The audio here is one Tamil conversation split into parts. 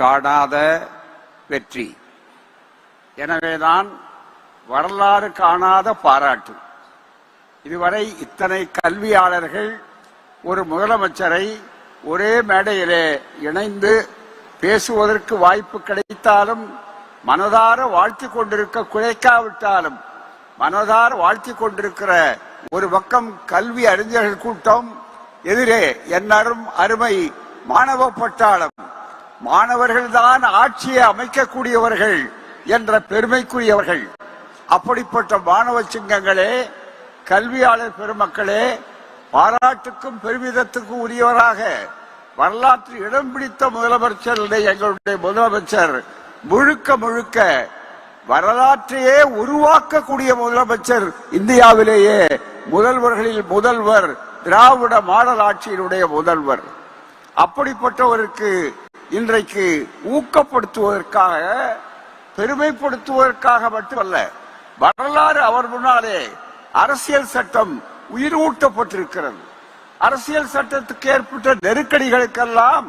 காணாத வெற்றி. எனவேதான் வரலாறு காணாத பாராட்டு. இதுவரை இத்தனை கல்வியாளர்கள் ஒரு முதலமைச்சரை ஒரே மேடையிலே இணைந்து பேசுவதற்கு வாய்ப்பு கிடைத்தாலும் மனதார வாழ்த்தி கொண்டிருக்க குறைக்காவிட்டாலும் மனதார வாழ்த்தி கொண்டிருக்கிற ஒரு பக்கம் கல்வி அறிஞர்கள் கூட்டம் எதிரே என்னரும் அருமை மாணவ பட்டாளம். மாணவர்கள்தான் ஆட்சியை அமைக்கக்கூடியவர்கள் என்ற பெருமைக்குரியவர்கள். அப்படிப்பட்ட மாணவ சிங்கங்களே கல்வியாளர் பெருமக்களே பாராட்டுக்கும் பெருமிதத்துக்கும் உரியவராக வரலாற்று இடம் பிடித்த முதலமைச்சர் எங்களுடைய முதலமைச்சர் முழுக்க முழுக்க வரலாற்றையே உருவாக்கக்கூடிய முதலமைச்சர் இந்தியாவிலேயே முதல்வர்களில் முதல்வர் திராவிட மாடல் ஆட்சியினுடைய முதல்வர். அப்படிப்பட்டவருக்கு இன்றைக்கு ஊக்கப்படுத்துவதற்காக பெருமைப்படுத்துவதற்காக மட்டுமல்ல வரலாறு அவர் முன்னாலே அரசியல் சட்டம் உயிரூட்டப்பட்டிருக்கிறது. அரசியல் சட்டத்துக்கு ஏற்பட்ட நெருக்கடிகளுக்கெல்லாம்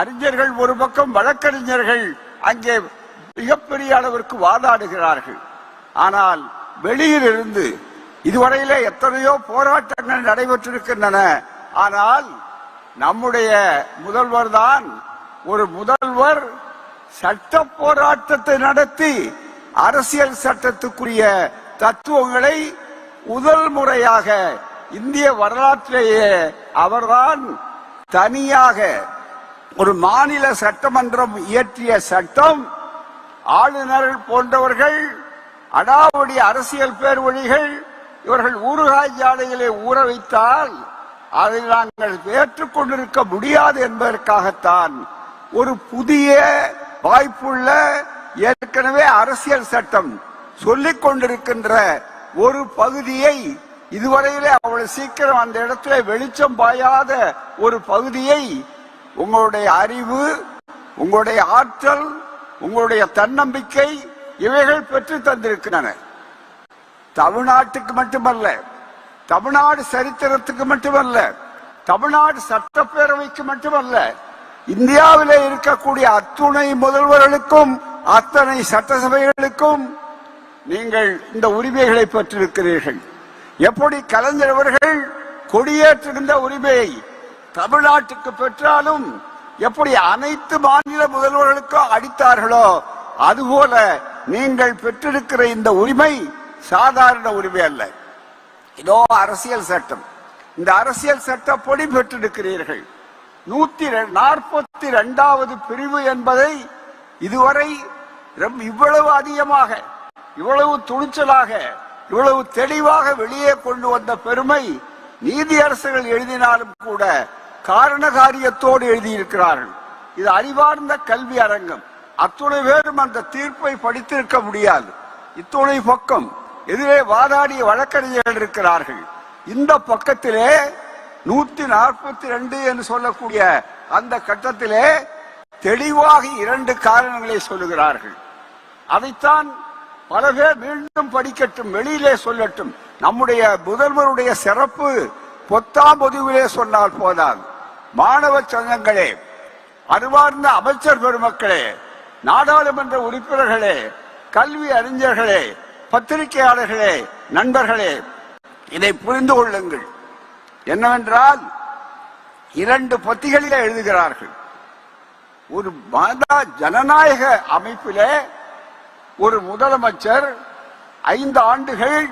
அறிஞர்கள் ஒரு பக்கம் வழக்கறிஞர்கள் அங்கே மிகப்பெரிய அளவிற்கு வாதாடுகிறார்கள். ஆனால் வெளியிலிருந்து இதுவரையிலே எத்தனையோ போராட்டங்கள் நடைபெற்றிருக்கின்றன. ஆனால் நம்முடைய முதல்வர் தான் ஒரு முதல்வர் சட்ட போராட்டத்தை நடத்தி அரசியல் சட்டத்துக்குரிய தத்துவங்களை முதல் முறையாக இந்திய வரலாற்றிலேயே அவர்தான் தனியாக ஒரு மாநில சட்டமன்றம் இயற்றிய சட்டம். ஆளுநர்கள் போன்றவர்கள் அடாவடி அரசியல் பேர்வழிகள் இவர்கள் ஊறுகாய் ஜாலைகளை ஊற வைத்தால் அதை நாங்கள் ஏற்றுக்கொண்டிருக்க முடியாது என்பதற்காகத்தான் ஒரு புதிய வாய்ப்புள்ள ஏற்கனவே அரசியல் சட்டம் சொல்லிக் கொண்டிருக்கின்ற ஒரு பகுதியை இதுவரையிலே அவ்வளவு சீக்கிரம் அந்த இடத்துல வெளிச்சம் பாயாத ஒரு பகுதியை உங்களுடைய அறிவு உங்களுடைய ஆற்றல் உங்களுடைய தன்னம்பிக்கை இவைகள் பெற்று தந்திருக்கின்றன. தமிழ்நாட்டுக்கு மட்டுமல்ல தமிழ்நாடு சரித்திரத்துக்கு மட்டுமல்ல தமிழ்நாடு சட்டப்பேரவைக்கு மட்டுமல்ல இந்தியாவில் இருக்கக்கூடிய அத்துணை முதல்வர்களுக்கும் அத்தனை சட்டசபைகளுக்கும் நீங்கள் இந்த உரிமைகளை பெற்றிருக்கிறீர்கள். எப்படி கலைஞர் அவர்கள் கொடியேற்றுகின்ற உரிமையை தமிழ்நாட்டுக்கு பெற்றாலும் எப்படி அனைத்து மாநில முதல்வர்களுக்கும் அடித்தார்களோ அதுபோல நீங்கள் பெற்றிருக்கிற இந்த உரிமை சாதாரண உரிமை அல்ல. இதோ அரசியல் சட்டம். இந்த அரசியல் சட்டப்படி பெற்றிருக்கிறீர்கள். நூத்தி நாற்பத்தி ரெண்டாவது பிரிவு என்பதை இதுவரை இவ்வளவு அதிகமாக இவ்வளவு துணிச்சலாக இவ்வளவு தெளிவாக வெளியே கொண்டு வந்த பெருமை நீதி அரசுகள் எழுதினாலும் கூட காரண காரியத்தோடு எழுதியிருக்கிறார்கள். இது அறிவார்ந்த கல்வி அரங்கம். அத்துணை பேரும் அந்த தீர்ப்பை படித்திருக்க முடியாது. இத்துணை பக்கம் எதிரே வாதாடிய வழக்கறிஞர்கள் இருக்கிறார்கள். இந்த பக்கத்திலே நூத்தி நாற்பத்தி ரெண்டு என்று சொல்லக்கூடிய அந்த கட்டத்திலே தெளிவாக இரண்டு காரணங்களை சொல்லுகிறார்கள். அதைத்தான் பல பேர் மீண்டும் படிக்கட்டும் வெளியிலே சொல்லட்டும். நம்முடைய முதல்வருடைய சிறப்பு பொத்தாம் பொதுவிலே சொன்னால் போதால் மாணவ சங்கங்களே அறிவார்ந்த அமைச்சர் பெருமக்களே நாடாளுமன்ற உறுப்பினர்களே கல்வி அறிஞர்களே பத்திரிகையாளர்களே நண்பர்களே இதை புரிந்து கொள்ளுங்கள். என்னவென்றால் இரண்டு பத்திகளிலே எழுதுகிறார்கள். ஒரு மத ஜனநாயக அமைப்பிலே ஒரு முதலமைச்சர் ஐந்து ஆண்டுகள்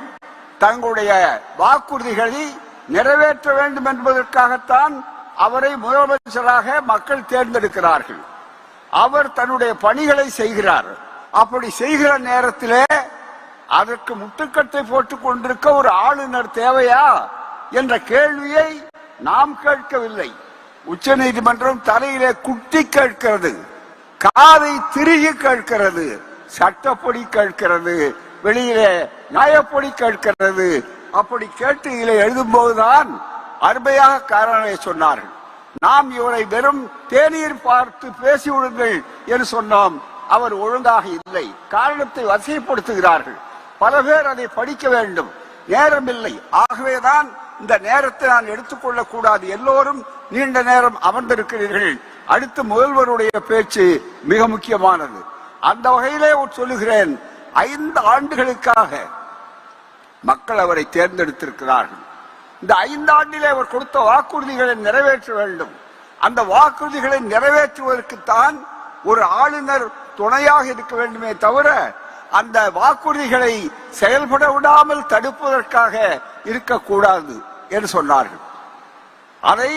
தங்களுடைய வாக்குறுதிகளை நிறைவேற்ற வேண்டும் என்பதற்காகத்தான் அவரை முதலமைச்சராக மக்கள் தேர்ந்தெடுக்கிறார்கள். அவர் தன்னுடைய பணிகளை செய்கிறார். அப்படி செய்கிற நேரத்திலே அதற்கு முட்டுக்கட்டை போட்டுக் கொண்டிருக்க ஒரு ஆளுநர் தேவையா? என்ற கேள்வியை நாம் கேட்கவில்லை. உச்ச நீதிமன்றம் தலையிலே குட்டி கேட்கிறது. காதை திருகி கேட்கிறது. சட்டப்படி கேட்கிறது. வெளியிலே நியாயப்படி கேட்கிறது. அப்படி கேட்டு இதில் எழுதும் போதுதான் அருமையாக காரணங்களை சொன்னார்கள். நாம் இவரை வெறும் தேநீர் பார்த்து பேசிவிடுங்கள் என்று சொன்னோம். அவர் ஒழுங்காக இல்லை. காரணத்தை வசைப்படுத்துகிறார்கள். பல பேர் அதை படிக்க வேண்டும். நேரம் இல்லை ஆகவேதான் இந்த நேரத்தை நான் எடுத்துக்கொள்ளக் கூடாது எல்லோரும் நீண்ட நேரம் அமர்ந்திருக்கிறீர்கள். அடுத்து முதல்வருடைய பேச்சு மிக முக்கியமானது. அந்த வகையிலே சொல்லுகிறேன். ஐந்து ஆண்டுகளுக்காக மக்கள் அவரை தேர்ந்தெடுத்திருக்கிறார்கள். இந்த ஐந்து ஆண்டிலே அவர் கொடுத்த வாக்குறுதிகளை நிறைவேற்ற வேண்டும். அந்த வாக்குறுதிகளை நிறைவேற்றுவதற்குத்தான் ஒரு ஆளுநர் துணையாக இருக்க வேண்டுமே தவிர அந்த வாக்குறுதிகளை செயல்பட விடாமல் தடுப்பதற்காக இருக்கக்கூடாது. என்று சொன்னார்கள். அதை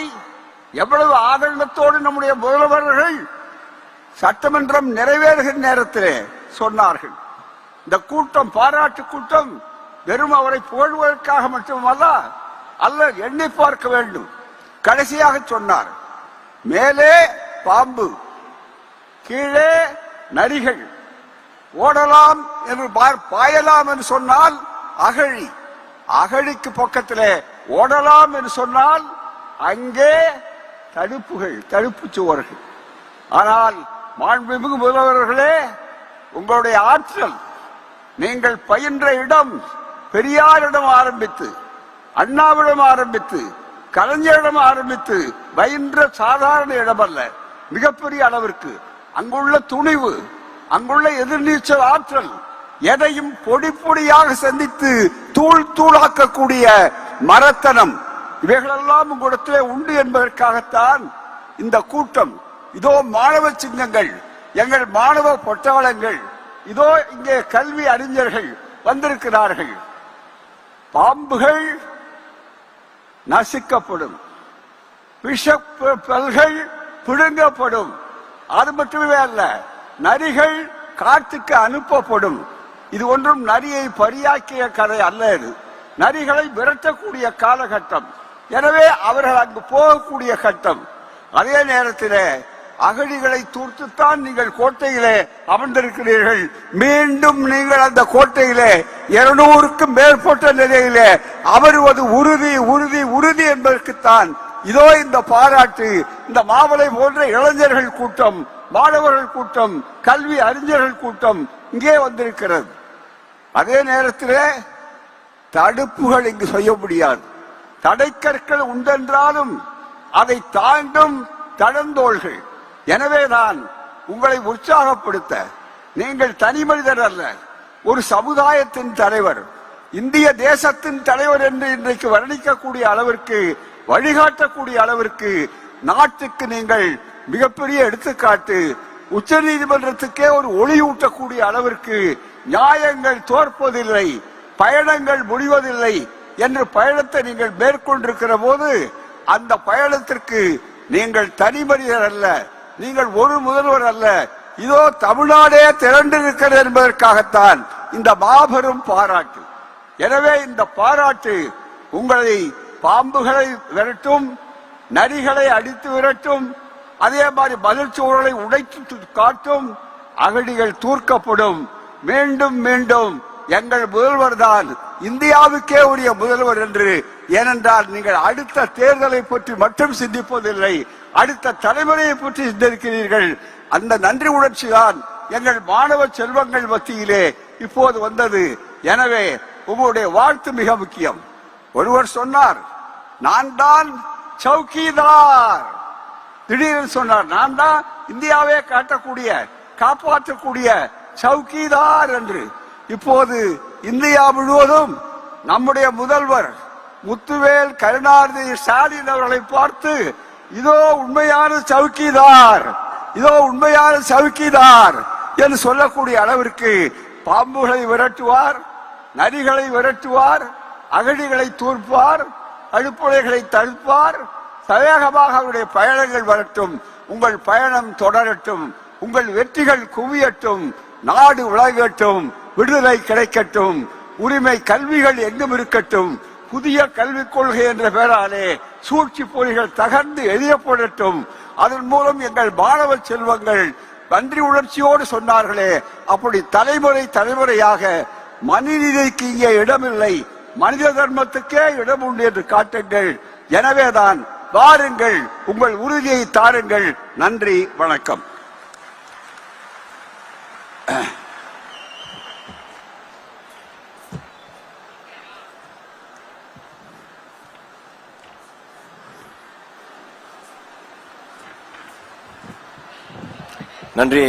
எவ்வளவு ஆதங்கத்தோடு நம்முடைய முதல்வர்கள் சட்டமன்றம் நிறைவேறுகிற நேரத்திலே சொன்னார்கள். இந்த கூட்டம் பாராட்டு கூட்டம் வெறும் அவரை புகழ்வதற்காக மட்டுமல்ல அல்ல எண்ணி பார்க்க வேண்டும். கடைசியாக சொன்னார் மேலே பாம்பு கீழே நரிகள் ஓடலாம் என்று பாயலாம் என்று சொன்னால் அகழி அகழிக்கு பக்கத்திலே ஓடலாம் என்று சொன்னால் அங்கே தடுப்புகள் தடுப்பு சுவர்கள். ஆனால் மாண்புமிகு முதல்வர்களே உங்களுடைய ஆற்றல் நீங்கள் பயின்ற இடம் பெரியாரிடம் ஆரம்பித்து அண்ணாவிடம் ஆரம்பித்து கலைஞரிடம் ஆரம்பித்து பயின்ற சாதாரண இடம் அல்ல மிகப்பெரிய அளவிற்கு. அங்குள்ள துணிவு அங்குள்ள எதிர்நீச்சல் ஆற்றல் எதையும் பொடி பொடியாக சந்தித்து தூள் தூளாக்கக்கூடிய மரத்தனம். இவைகளெல்லாம் உங்களிடத்திலே உண்டு என்பதற்காகத்தான் இந்த கூட்டம். இதோ மாணவ சின்னங்கள் எங்கள் மாணவ பொட்டவளங்கள் இதோ இங்கே கல்வி அறிஞர்கள் வந்திருக்கிறார்கள். பாம்புகள் நசுக்கப்படும். விஷப்பல்கள் பிடுங்கப்படும். அது மட்டுமே அல்ல நரிகள் காட்டுக்கு அனுப்பப்படும். இது ஒன்றும் நரியை பரியாக்கிய கதை அல்ல இது. நரிகளை விரட்டக்கூடிய காலகட்டம். எனவே அவர்கள் அங்கு போகக்கூடிய கட்டம். அதே நேரத்திலே அகழிகளை தூர்த்துத்தான் நீங்கள் கோட்டையிலே அமர்ந்திருக்கிறீர்கள். மீண்டும் நீங்கள் அந்த கோட்டையிலே இருநூறுக்கும் மேற்பட்ட நிலையிலே அமருவது உறுதி உறுதி உறுதி என்பதற்குத்தான் இதோ இந்த பாராட்டு இந்த மாவளை போன்ற இளைஞர்கள் கூட்டம் மாணவர்கள் கூட்டம் கல்வி அறிஞர்கள் கூட்டம் இங்கே வந்திருக்கிறது. அதே நேரத்திலே தடுப்புகள் இங்கு செய்ய முடியாது. தடைக்கற்கள் உண்டென்றாலும் அதை தாண்டும் தடந்தோள்கள். எனவே நான் உங்களை உற்சாகப்படுத்த நீங்கள் தனி மனிதர் அல்ல ஒரு சமுதாயத்தின் தலைவர் இந்திய தேசத்தின் தலைவர் என்று இன்றைக்கு வர்ணிக்கக்கூடிய அளவிற்கு வழிகாட்டக்கூடிய அளவிற்கு நாட்டுக்கு நீங்கள் மிகப்பெரிய எடுத்துக்காட்டு. உச்ச நீதிமன்றத்துக்கே ஒரு ஒளியூட்டக்கூடிய அளவிற்கு நியாயங்கள் தோற்பதில்லை. பயணங்கள் முடிவதில்லை என்று பயணத்தை நீங்கள் மேற்கொண்டிருக்கிற போது அந்த பயணத்திற்கு நீங்கள் தனி மனிதர் அல்ல நீங்கள் ஒரு முதல்வர் அல்ல. இதோ தமிழ்நாடே திரண்டிருக்கிறது என்பதற்காகத்தான் இந்த மாபெரும் பாராட்டு. எனவே இந்த பாராட்டு உங்களை பாம்புகளை விரட்டும் நரிகளை அடித்து விரட்டும் அதே மாதிரி மதிர்ச்சூழலை உடைத்து காட்டும் அகடிகள் தூர்க்கப்படும். மீண்டும் மீண்டும் எங்கள் முதல்வர் தான் இந்தியாவுக்கே உரிய முதல்வர் என்று. ஏனென்றால் நீங்கள் அடுத்த தேர்தலை பற்றி மட்டும் சிந்திப்பதில்லை அடுத்த தலைமுறையை பற்றி சிந்திருக்கிறீர்கள் அந்த நன்றி உணர்ச்சி தான் எங்கள் மாணவ செல்வங்கள் மத்தியிலே இப்போது வந்தது. எனவே உங்களுடைய வாழ்த்து மிக முக்கியம். ஒருவர் சொன்னார் நான் தான் சௌக்கிதார் திடீரென்று சொன்னார் நான் தான் இந்தியாவே காட்டக்கூடிய காப்பாற்றக்கூடிய சௌக்கிதார் என்று. இப்போது இந்தியா முழுவதும் நம்முடைய முதல்வர் முத்துவேல் கருணாநிதி ஸ்டாலின் அவர்களை பார்த்து இதோ உண்மையான சவுக்கிதார் இதோ உண்மையான சவுக்கிதார் என்று சொல்லக்கூடிய அளவிற்கு பாம்புகளை விரட்டுவார் நரிகளை விரட்டுவார் அகழிகளை தூர்ப்பார் அழுப்புழைகளை தடுப்பார் சவேகமாக அவருடைய பயணங்கள் வரட்டும் உங்கள் பயணம் தொடரட்டும் உங்கள் வெற்றிகள் குவியட்டும் நாடு உலகட்டும். விடுதலை கிடைக்கட்டும். உரிமை கல்விகள் எங்கும் இருக்கட்டும். புதிய கல்விக் கொள்கை என்ற பெயராலே சூழ்ச்சி பொறிகள் தகர்ந்து எழுதப்படட்டும் அதன் மூலம் எங்கள் மாணவ செல்வங்கள் நன்றி உணர்ச்சியோடு சொன்னார்களே. அப்படி தலைமுறை தலைமுறையாக மனிதனுக்கு இங்கே இடமில்லை. மனித தர்மத்துக்கே இடம் உண்டு என்று காட்டுங்கள். எனவேதான் வாருங்கள். உங்கள் உறுதியை தாருங்கள். நன்றி வணக்கம். நன்றி